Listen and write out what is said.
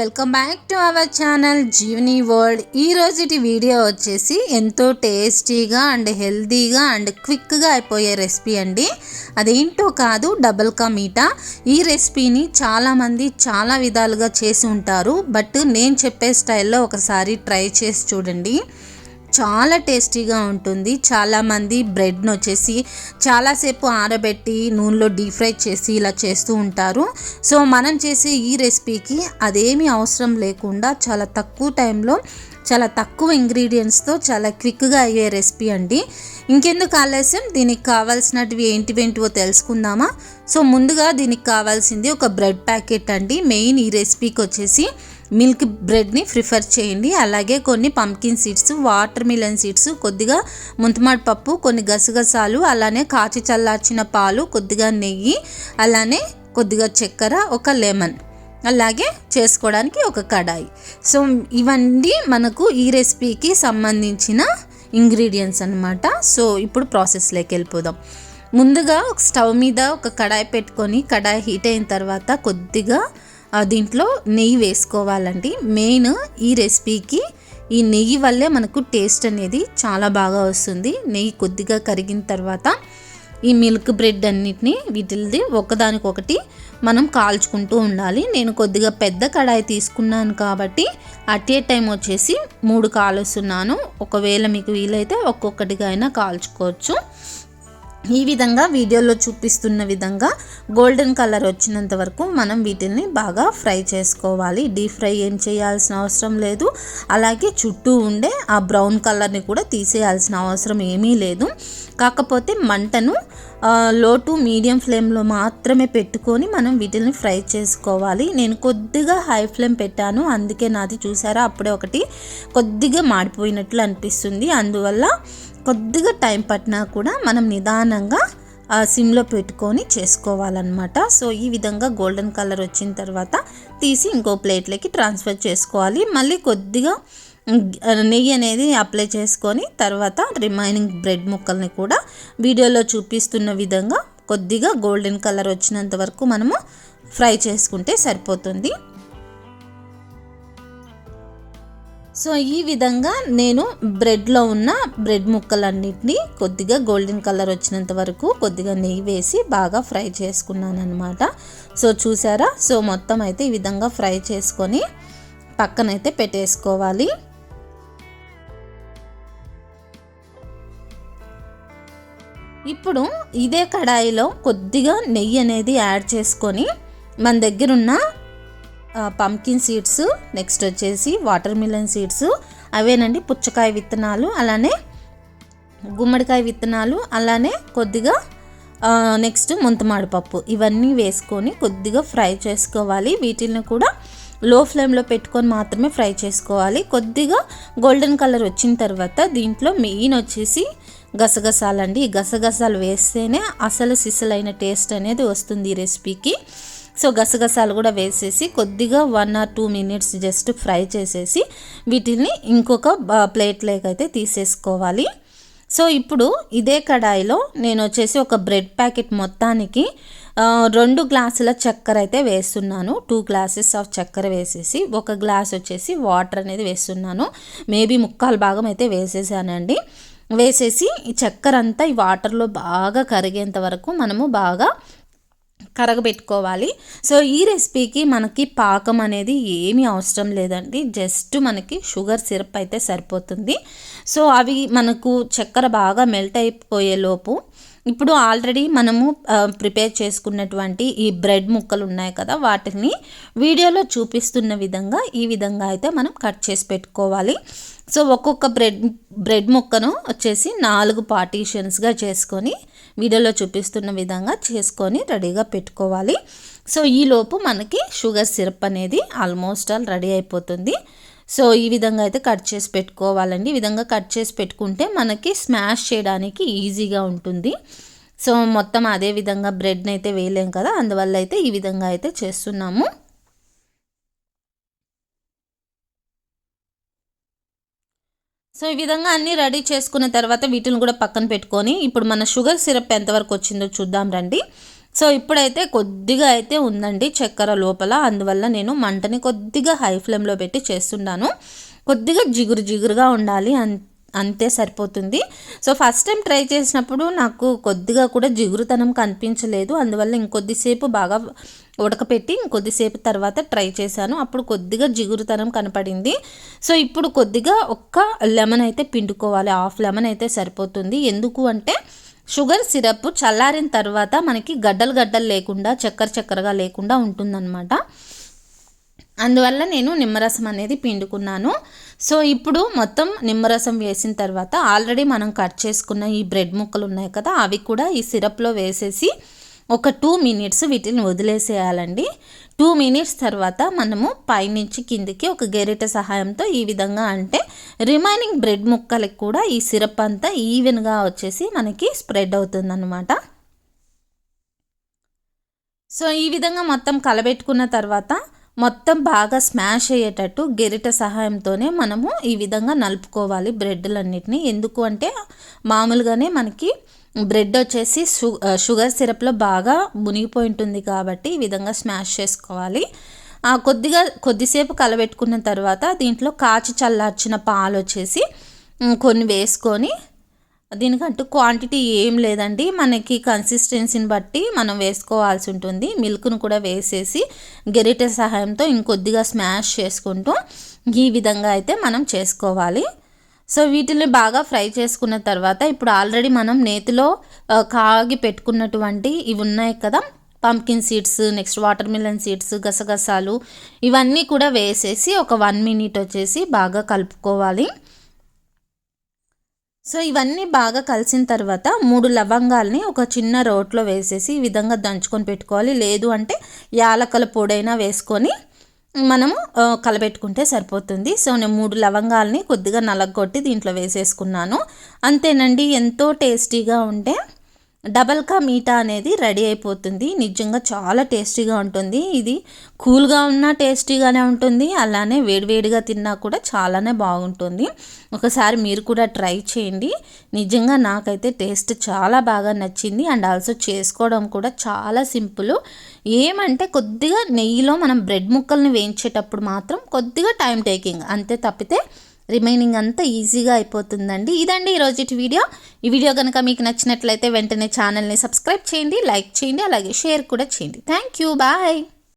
Welcome back to our channel Jeevani world. ఈ రోజుటి video వచ్చేసి ఎంతో టేస్టీగా అండ్ హెల్తీగా అండ్ క్విక్గా అయిపోయే రెసిపీ అండి. అదేంటో కాదు డబుల్ కా మీటా ఈ రెసిపీని చాలామంది చాలా విధాలుగా చేసి ఉంటారు. బట్ నేను చెప్పే స్టైల్లో ఒకసారి ట్రై చేసి చూడండి. చాలా టేస్టీగా ఉంటుంది. చాలామంది బ్రెడ్ను వచ్చేసి చాలాసేపు ఆరబెట్టి నూనెలో డీప్ ఫ్రై చేసి ఇలా చేస్తూ ఉంటారు. సో మనం చేసే ఈ రెసిపీకి అదేమీ అవసరం లేకుండా చాలా తక్కువ టైంలో చాలా తక్కువ ఇంగ్రీడియంట్స్తో చాలా క్విక్గా అయ్యే రెసిపీ అండి. ఇంకెందుకు ఆలస్యం? దీనికి కావాల్సినటివి ఏంటివేంటివో తెలుసుకుందామా? సో ముందుగా దీనికి కావాల్సింది ఒక బ్రెడ్ ప్యాకెట్ అండి. మెయిన్ ఈ రెసిపీకి వచ్చేసి మిల్క్ బ్రెడ్ని ప్రిఫర్ చేయండి. అలాగే కొన్ని pumpkin seeds watermelon seeds కొద్దిగా ముంతమాడి పప్పు కొన్ని గసగసాలు అలానే కాచి చల్లార్చిన పాలు కొద్దిగా నెయ్యి అలానే కొద్దిగా చక్కెర ఒక లెమన్. అలాగే చేసుకోవడానికి ఒక కడాయి. సో ఇవన్నీ మనకు ఈ రెసిపీకి సంబంధించిన ఇంగ్రీడియంట్స్ అనమాట సో ఇప్పుడు ప్రాసెస్లోకి వెళ్ళిపోదాం. ముందుగా ఒక స్టవ్ మీద ఒక కడాయి పెట్టుకొని కడాయి హీట్ అయిన తర్వాత కొద్దిగా దీంట్లో నెయ్యి వేసుకోవాలండి. మెయిన్ ఈ రెసిపీకి ఈ నెయ్యి వల్లే మనకు టేస్ట్ అనేది చాలా బాగా వస్తుంది. నెయ్యి కొద్దిగా కరిగిన తర్వాత ఈ మిల్క్ బ్రెడ్ అన్నిటిని వీటిది ఒకదానికొకటి మనం కాల్చుకుంటూ ఉండాలి. నేను కొద్దిగా పెద్ద కడాయి తీసుకున్నాను కాబట్టి అట్ ఏ టైం వచ్చేసి మూడు కాలుస్తున్నాను. ఒకవేళ మీకు వీలైతే ఒక్కొక్కటిగా అయినా కాల్చుకోవచ్చు. ఈ విధంగా వీడియోలో చూపిస్తున్న విధంగా గోల్డెన్ కలర్ వచ్చినంత వరకు మనం వీటిని బాగా ఫ్రై చేసుకోవాలి. డీప్ ఫ్రై ఏం చేయాల్సిన అవసరం లేదు. అలాగే చుట్టూ ఉండే ఆ బ్రౌన్ కలర్ని కూడా తీసేయాల్సిన అవసరం ఏమీ లేదు. కాకపోతే మంటను లో టు మీడియం ఫ్లేమ్లో మాత్రమే పెట్టుకొని మనం వీటిని ఫ్రై చేసుకోవాలి. నేను కొద్దిగా హై ఫ్లేమ్ పెట్టాను. అందుకే నాది చూసారా అప్పుడే ఒకటి కొద్దిగా మాడిపోయినట్లు అనిపిస్తుంది. అందువల్ల కొద్దిగా టైం పట్టినా కూడా మనం నిదానంగా సిమ్లో పెట్టుకొని చేసుకోవాలన్నమాట. సో ఈ విధంగా గోల్డెన్ కలర్ వచ్చిన తర్వాత తీసి ఇంకో ప్లేట్లోకి ట్రాన్స్ఫర్ చేసుకోవాలి. మళ్ళీ కొద్దిగా నెయ్యి అనేది అప్లై చేసుకొని తర్వాత రిమైనింగ్ బ్రెడ్ ముక్కల్ని కూడా వీడియోలో చూపిస్తున్న విధంగా కొద్దిగా గోల్డెన్ కలర్ వచ్చినంత వరకు మనము ఫ్రై చేసుకుంటే సరిపోతుంది. సో ఈ విధంగా నేను బ్రెడ్లో ఉన్న బ్రెడ్ ముక్కలన్నింటినీ కొద్దిగా గోల్డెన్ కలర్ వచ్చినంత వరకు కొద్దిగా నెయ్యి వేసి బాగా ఫ్రై చేసుకున్నాను అనమాట సో చూసారా? సో మొత్తం అయితే ఈ విధంగా ఫ్రై చేసుకొని పక్కనైతే పెట్టేసుకోవాలి. ఇప్పుడు ఇదే కడాయిలో కొద్దిగా నెయ్యి అనేది యాడ్ చేసుకొని మన దగ్గర ఉన్న పంకిన్ సీడ్స్ నెక్స్ట్ వచ్చేసి వాటర్ మిలన్ సీడ్స్ అవేనండి పుచ్చకాయ విత్తనాలు అలానే గుమ్మడికాయ విత్తనాలు అలానే కొద్దిగా నెక్స్ట్ ముంతమాడి పప్పు ఇవన్నీ వేసుకొని కొద్దిగా ఫ్రై చేసుకోవాలి. వీటిని కూడా లో ఫ్లేమ్లో పెట్టుకొని మాత్రమే ఫ్రై చేసుకోవాలి. కొద్దిగా గోల్డెన్ కలర్ వచ్చిన తర్వాత దీంట్లో మెయిన్ వచ్చేసి గసగసాలండి. ఈ గసగసాలు వేస్తేనే అసలు సిసలైన టేస్ట్ అనేది వస్తుంది ఈ రెసిపీకి సో గసగసాలు కూడా వేసేసి కొద్దిగా one or two minutes just fry చేసేసి వీటిని ఇంకొక ప్లేట్లోకి అయితే తీసేసుకోవాలి. సో ఇప్పుడు ఇదే కడాయిలో నేను వచ్చేసి ఒక బ్రెడ్ ప్యాకెట్ మొత్తానికి రెండు గ్లాసుల చక్కెర అయితే వేస్తున్నాను. టూ గ్లాసెస్ ఆఫ్ చక్కెర వేసేసి ఒక గ్లాస్ వచ్చేసి వాటర్ అనేది వేస్తున్నాను. మేబీ ముక్కాలు భాగం అయితే వేసేసానండి. వేసేసి ఈ చక్కెర అంతా ఈ వాటర్లో బాగా కరిగేంత వరకు మనము బాగా కరగబెట్టుకోవాలి. సో ఈ రెసిపీకి మనకి పాకం అనేది ఏమీ అవసరం లేదండి. జస్ట్ మనకి షుగర్ సిరప్ అయితే సరిపోతుంది. సో అవి మనకు చక్కెర బాగా మెల్ట్ అయిపోయే లోపు ఇప్పుడు ఆల్రెడీ మనము ప్రిపేర్ చేసుకున్నటువంటి ఈ బ్రెడ్ ముక్కలు ఉన్నాయి కదా వాటిని వీడియోలో చూపిస్తున్న విధంగా ఈ విధంగా అయితే మనం కట్ చేసి పెట్టుకోవాలి. సో ఒక్కొక్క బ్రెడ్ బ్రెడ్ ముక్కను వచ్చేసి నాలుగు పార్టీషన్స్గా చేసుకొని వీడియోలో చూపిస్తున్న విధంగా చేసుకొని రెడీగా పెట్టుకోవాలి. సో ఈలోపు మనకి షుగర్ సిరప్ అనేది ఆల్మోస్ట్ ఆల్ రెడీ అయిపోతుంది. సో ఈ విధంగా అయితే కట్ చేసి పెట్టుకోవాలండి. ఈ విధంగా కట్ చేసి పెట్టుకుంటే మనకి స్మాష్ చేయడానికి ఈజీగా ఉంటుంది. సో మొత్తం అదే విధంగా బ్రెడ్ని అయితే వేయలేం కదా అందువల్ల అయితే ఈ విధంగా అయితే చేస్తున్నాము. సో ఈ విధంగా అన్నీ రెడీ చేసుకున్న తర్వాత వీటిని కూడా పక్కన పెట్టుకొని ఇప్పుడు మన షుగర్ సిరప్ ఎంతవరకు వచ్చిందో చూద్దాం రండి. సో ఇప్పుడైతే కొద్దిగా అయితే ఉందండి చక్కెర లోపల. అందువల్ల నేను మంటని కొద్దిగా హై ఫ్లేమ్లో పెట్టి చేస్తున్నాను. కొద్దిగా జిగురు జిగురుగా ఉండాలి అన్ అంతే సరిపోతుంది. సో ఫస్ట్ టైం ట్రై చేసినప్పుడు నాకు కొద్దిగా కూడా జిగురుతనం కనిపించలేదు. అందువల్ల ఇంకొద్దిసేపు బాగా ఉడకపెట్టి ఇంకొద్దిసేపు తర్వాత ట్రై చేశాను. అప్పుడు కొద్దిగా జిగురుతనం కనపడింది. సో ఇప్పుడు కొద్దిగా ఒక్క లెమన్ అయితే పిండుకోవాలి. హాఫ్ లెమన్ అయితే సరిపోతుంది. ఎందుకు అంటే షుగర్ సిరప్ చల్లారిన తర్వాత మనకి గడ్డలు గడ్డలు లేకుండా చక్కెర చక్కెరగా లేకుండా ఉంటుందన్నమాట. అందువల్ల నేను నిమ్మరసం అనేది పిండుకున్నాను. సో ఇప్పుడు మొత్తం నిమ్మరసం వేసిన తర్వాత ఆల్రెడీ మనం కట్ చేసుకున్న ఈ బ్రెడ్ ముక్కలు ఉన్నాయి కదా అవి కూడా ఈ సిరప్లో వేసేసి ఒక టూ మినిట్స్ వీటిని వదిలేసేయాలండి. టూ మినిట్స్ తర్వాత మనము పైనుంచి కిందికి ఒక గెరిట సహాయంతో ఈ విధంగా అంటే రిమైనింగ్ బ్రెడ్ ముక్కలకి కూడా ఈ సిరప్ అంతా ఈవెన్గా వచ్చేసి మనకి స్ప్రెడ్ అవుతుందన్నమాట. సో ఈ విధంగా మొత్తం కలబెట్టుకున్న తర్వాత మొత్తం బాగా స్మాష్ అయ్యేటట్టు గెరిట సహాయంతోనే మనము ఈ విధంగా నలుపుకోవాలి బ్రెడ్లన్నిటిని. ఎందుకు అంటే మామూలుగానే మనకి బ్రెడ్ వచ్చేసి షుగర్ సిరప్లో బాగా మునిగిపోయి ఉంటుంది కాబట్టి ఈ విధంగా స్మాష్ చేసుకోవాలి. కొద్దిగా కొద్దిసేపు కలబెట్టుకున్న తర్వాత దీంట్లో కాచి చల్లార్చిన పాలు వచ్చేసి కొన్ని వేసుకొని దీనికంటూ క్వాంటిటీ ఏం లేదండి. మనకి కన్సిస్టెన్సీని బట్టి మనం వేసుకోవాల్సి ఉంటుంది. మిల్క్ను కూడా వేసేసి గెరిటె సహాయంతో ఇంకొద్దిగా స్మాష్ చేసుకుంటూ ఈ విధంగా అయితే మనం చేసుకోవాలి. సో వీటిని బాగా ఫ్రై చేసుకున్న తర్వాత ఇప్పుడు ఆల్రెడీ మనం నేతిలో కాగి పెట్టుకున్నటువంటి ఇవి ఉన్నాయి కదా pumpkin seeds next watermelon seeds గసగసాలు ఇవన్నీ కూడా వేసేసి ఒక వన్ మినిట్ వచ్చేసి బాగా కలుపుకోవాలి. సో ఇవన్నీ బాగా కలిసిన తర్వాత మూడు లవంగాల్ని ఒక చిన్న రోట్లో వేసేసి ఈ విధంగా దంచుకొని పెట్టుకోవాలి. లేదు అంటే యాలకల పొడైనా వేసుకొని మనము కలబెట్టుకుంటే సరిపోతుంది. సో నేను మూడు లవంగాల్ని కొద్దిగా నలగొట్టి దీంట్లో వేసేసుకున్నాను. అంతేనండి ఎంతో టేస్టీగా ఉంటే డబల్ కా మీఠా అనేది రెడీ అయిపోతుంది. నిజంగా చాలా టేస్టీగా ఉంటుంది. ఇది కూల్గా ఉన్నా టేస్టీగానే ఉంటుంది. అలానే వేడివేడిగా తిన్నా కూడా చాలానే బాగుంటుంది. ఒకసారి మీరు కూడా ట్రై చేయండి. నిజంగా నాకైతే టేస్ట్ చాలా బాగా నచ్చింది. అండ్ ఆల్సో చేసుకోవడం కూడా చాలా సింపుల్. ఏమంటే కొద్దిగా నెయ్యిలో మనం బ్రెడ్ ముక్కల్ని వేయించేటప్పుడు మాత్రం కొద్దిగా టైం టేకింగ్ అంతే తప్పితే రిమైనింగ్ అంతా ఈజీగా అయిపోతుందండి. ఇదండి ఈరోజు వీడియో. ఈ వీడియో కనుక మీకు నచ్చినట్లయితే వెంటనే ఛానల్ని సబ్స్క్రైబ్ చేయండి లైక్ చేయండి అలాగే షేర్ కూడా చేయండి. Thank you bye.